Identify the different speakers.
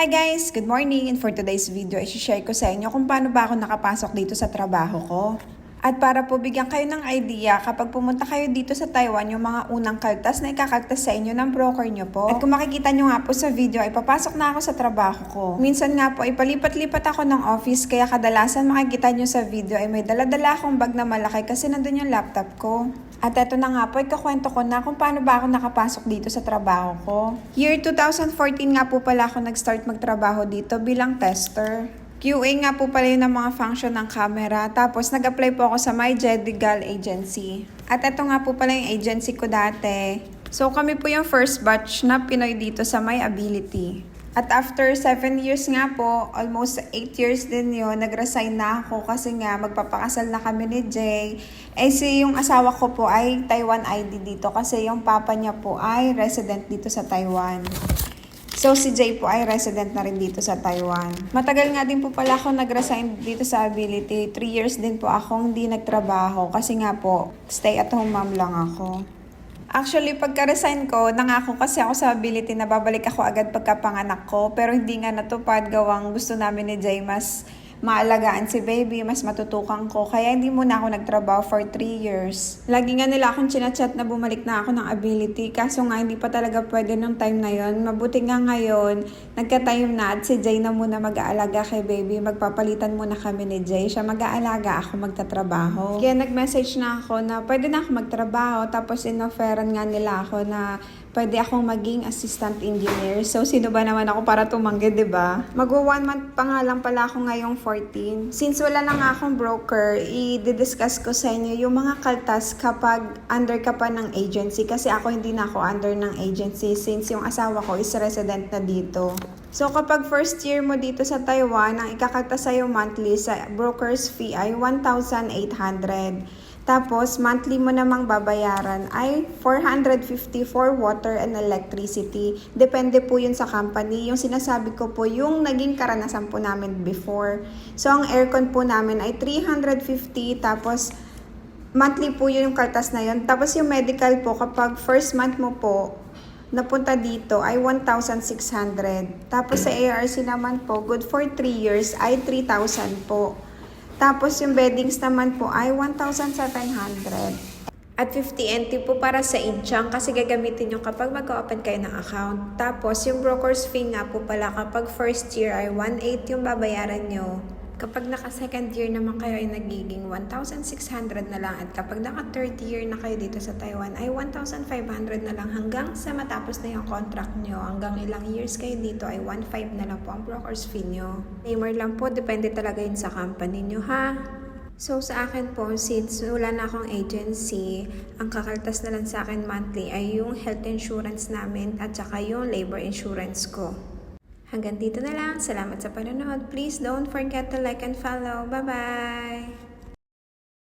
Speaker 1: Hi guys! Good morning! And for today's video, i-share ko sa inyo kung paano ba ako nakapasok dito sa trabaho ko. At para po bigyan kayo ng idea, kapag pumunta kayo dito sa Taiwan, yung mga unang kaltas na ikakaltas sa inyo ng broker nyo po. At kung makikita nyo nga po sa video, ay papasok na ako sa trabaho ko. Minsan nga po, ipalipat-lipat ako ng office, kaya kadalasan makikita nyo sa video ay may daladala akong bag na malaki kasi nandun yung laptop ko. At eto na nga po, ikakwento ko na kung paano ba ako nakapasok dito sa trabaho ko. Year 2014 nga po pala ako nag-start magtrabaho dito bilang tester. QA nga po pala yun ng mga function ng camera. Tapos nag-apply po ako sa My Jedigal Agency. At ito nga po pala yung agency ko dati. So kami po yung first batch na Pinoy dito sa My Ability. At after 7 years nga po, almost 8 years din yun, nag-resign na ako kasi nga magpapakasal na kami ni Jay. Eh si yung asawa ko po ay Taiwan ID dito kasi yung papa niya po ay resident dito sa Taiwan. So si Jay po ay resident na rin dito sa Taiwan. Matagal nga din po pala ako nag-resign dito sa Ability. 3 years din po akong hindi nagtrabaho kasi nga po stay at home mom lang ako. Actually, pagka-resign ko, nangako kasi ako sa ability na babalik ako agad pagkapanganak ko. Pero hindi nga natupad gawang gusto namin ni Jay mas maalagaan si baby, mas matutukan ko. Kaya hindi muna ako nagtrabaho for 3 years. Lagi nga nila akong chinachat na bumalik na ako ng ability. Kaso nga hindi pa talaga pwede nung time na yon. Mabuti nga ngayon, nagka-time na at si Jay na muna mag-aalaga kay baby. Magpapalitan muna kami ni Jay. Siya mag-aalaga, ako magtatrabaho. Kaya nag-message na ako na pwede na ako magtrabaho. Tapos inofferan nga nila ako na pwede akong maging assistant engineer. So, sino ba naman ako para tumanggi, ba? Magwa one month pa nga lang pala ako ngayong 14. Since wala na nga akong broker, i-discuss ko sa inyo yung mga kaltas kapag under ka pa ng agency. Kasi ako hindi na ako under ng agency since yung asawa ko is resident na dito. So, kapag first year mo dito sa Taiwan, ang ikakaltas sa'yo monthly sa broker's fee ay 1,800. Tapos, monthly mo namang babayaran ay 450 for water and electricity. Depende po yun sa company. Yung sinasabi ko po, yung naging karanasan po namin before. So, ang aircon po namin ay 350. Tapos, monthly po yun yung kaltas na yun. Tapos, yung medical po, kapag first month mo po, napunta dito ay 1,600. Tapos, sa ARC naman po, good for 3 years ay 3,000 po. Tapos yung beddings naman po ay 1,700. At 50 NT po para sa inchang kasi gagamitin nyo kapag mag-open kayo ng account. Tapos yung broker's fee nga po pala kapag first year ay 1,800 yung babayaran nyo. Kapag naka second year naman kayo ay nagiging 1,600 na lang at kapag naka third year na kayo dito sa Taiwan ay 1,500 na lang hanggang sa matapos na yung contract nyo. Hanggang ilang years kayo dito ay 1,500 na lang po ang broker's fee nyo. Namer lang po, depende talaga yun sa company nyo ha. So sa akin po, since wala na akong agency, ang kakaltas na lang sa akin monthly ay yung health insurance namin at saka yung labor insurance ko. Hanggang dito na lang. Salamat sa panonood. Please don't forget to like and follow. Bye-bye!